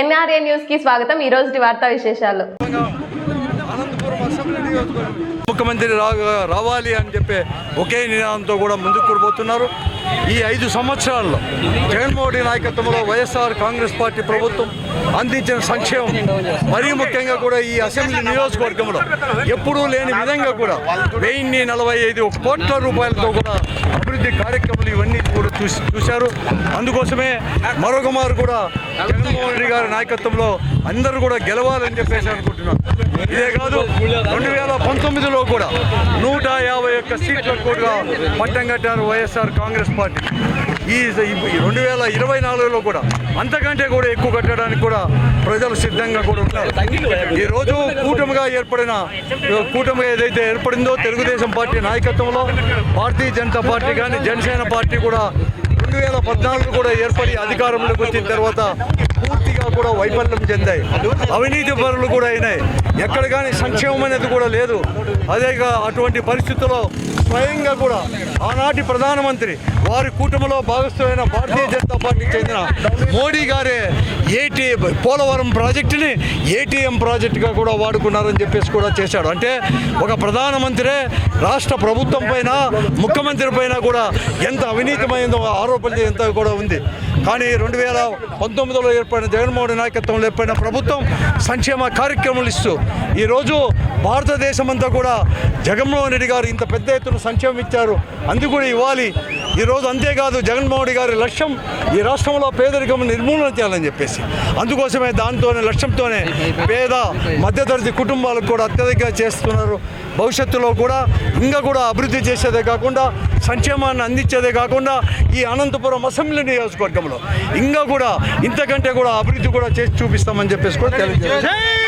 NRA న్యూస్కి స్వాగతం. ఈ రోజు వార్తా విశేషాలు. ముఖ్యమంత్రి రా- రావాలి అని చెప్పి ఒకే నినాదంతో కూడా ముందుకు కూడబోతున్నారు ఈ ఐదు సంవత్సరాల్లో జగన్మోహన్ మోడీ నాయకత్వంలో వైఎస్ఆర్ కాంగ్రెస్ పార్టీ ప్రభుత్వం అందించిన సంక్షేమం మరీ ముఖ్యంగా కూడా ఈ అసెంబ్లీ నియోజకవర్గంలో ఎప్పుడూ లేని విధంగా కూడా వెయ్యి నలభై ఐదు కోట్ల రూపాయలతో కూడా అభివృద్ధి కార్యక్రమాలు ఇవన్నీ కూడా చూసి చూశారు. అందుకోసమే మరొక మారు కూడా జగన్మోహన్ రెడ్డి గారి నాయకత్వంలో అందరూ కూడా గెలవాలని చెప్పేసి అనుకుంటున్నాను ఇదే కాదు రెండు వేల పంతొమ్మిదిలో కూడా నూట యాభై ఒక్క సీట్లకు కూడా పట్టం కట్టారు వైఎస్ఆర్ కాంగ్రెస్ పార్టీ. ఈ రెండు వేల ఇరవై నాలుగులో కూడా అంతకంటే కూడా ఎక్కువ కట్టడానికి కూడా ప్రజలు సిద్ధంగా కూడా ఉన్నారు. ఈ రోజు కూటమిగా ఏర్పడిన కూటమిగా ఏదైతే ఏర్పడిందో తెలుగుదేశం పార్టీ నాయకత్వంలో భారతీయ జనతా పార్టీ కానీ జనసేన పార్టీ కూడా రెండు వేల పద్నాలుగు కూడా ఏర్పడి అధికారంలోకి వచ్చిన తర్వాత పూర్తిగా కూడా వైఫల్యం చెందాయి. అవినీతి పనులు కూడా అయినాయి. ఎక్కడ కానీ సంక్షేమం అనేది కూడా లేదు. అదేగా అటువంటి పరిస్థితుల్లో స్వయంగా కూడా ఆనాటి ప్రధానమంత్రి వారి కుటుంబంలో భాగస్థమైన భారతీయ జనతా పార్టీకి చెందిన మోడీ గారే ఏటీ పోలవరం ప్రాజెక్టుని ఏటీఎం ప్రాజెక్టుగా కూడా వాడుకున్నారని చెప్పేసి కూడా చేశాడు. అంటే ఒక ప్రధానమంత్రే రాష్ట్ర ప్రభుత్వం పైన ముఖ్యమంత్రి పైన కూడా ఎంత అవినీతమైందో ఆరోపణలు ఎంత కూడా ఉంది. కానీ రెండు వేల పంతొమ్మిదిలో ఏర్పడిన జగన్మోహన్ నాయకత్వంలో ఏర్పడిన ప్రభుత్వం సంక్షేమ కార్యక్రమాలు ఇస్తూ ఈరోజు భారతదేశం అంతా కూడా జగన్మోహన్ రెడ్డి గారు ఇంత పెద్ద ఎత్తున సంక్షేమం ఇచ్చారు. అందుకు కూడా ఇవ్వాలి ఈరోజు అంతేకాదు జగన్మోహన్ రెడ్డి గారి లక్ష్యం ఈ రాష్ట్రంలో పేదరికం నిర్మూలన చేయాలని చెప్పేసి. అందుకోసమే దాంతోనే లక్ష్యంతోనే పేద మధ్యతరగతి కుటుంబాలకు కూడా అత్యధికంగా చేస్తున్నారు. భవిష్యత్తులో కూడా ఇంకా కూడా అభివృద్ధి చేసేదే కాకుండా సంక్షేమాన్ని అందించేదే కాకుండా ఈ అనంతపురం అసెంబ్లీ నియోజకవర్గంలో ఇంకా కూడా ఇంతకంటే కూడా అభివృద్ధి కూడా చేసి చూపిస్తామని చెప్పేసి కూడా తెలియజేస్తాం